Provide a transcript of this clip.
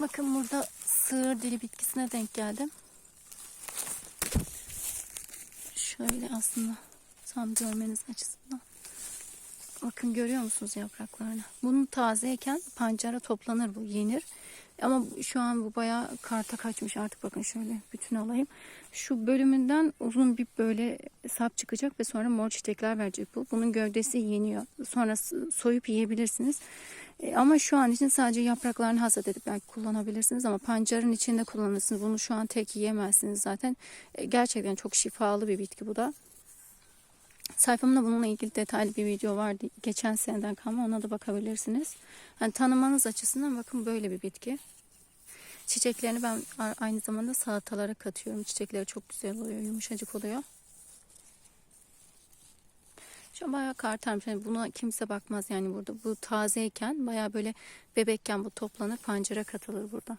Bakın burada sığır dili bitkisine denk geldim. Şöyle aslında tam görmeniz açısından. Bakın görüyor musunuz yapraklarını? Bunun tazeyken pancara toplanır bu, yenir. Ama şu an bu bayağı karta kaçmış artık bakın şöyle bütün alayım. Şu bölümünden uzun bir böyle sap çıkacak ve sonra mor çiçekler verecek bu. Bunun gövdesi yeniyor. Sonra soyup yiyebilirsiniz. E, ama şu an için sadece yapraklarını hasat edip belki kullanabilirsiniz ama pancarın içinde kullanırsınız. Bunu şu an tek yiyemezsiniz zaten. E, gerçekten çok şifalı bir bitki bu da. Sayfamda bununla ilgili detaylı bir video vardı. Geçen seneden kalma ona da bakabilirsiniz. Yani tanımanız açısından bakın böyle bir bitki. Çiçeklerini ben aynı zamanda salatalara katıyorum. Çiçekleri çok güzel oluyor, yumuşacık oluyor. An bayağı kartarmış. Yani buna kimse bakmaz yani burada. Bu tazeyken bayağı böyle bebekken bu toplanır pancara katılır burada.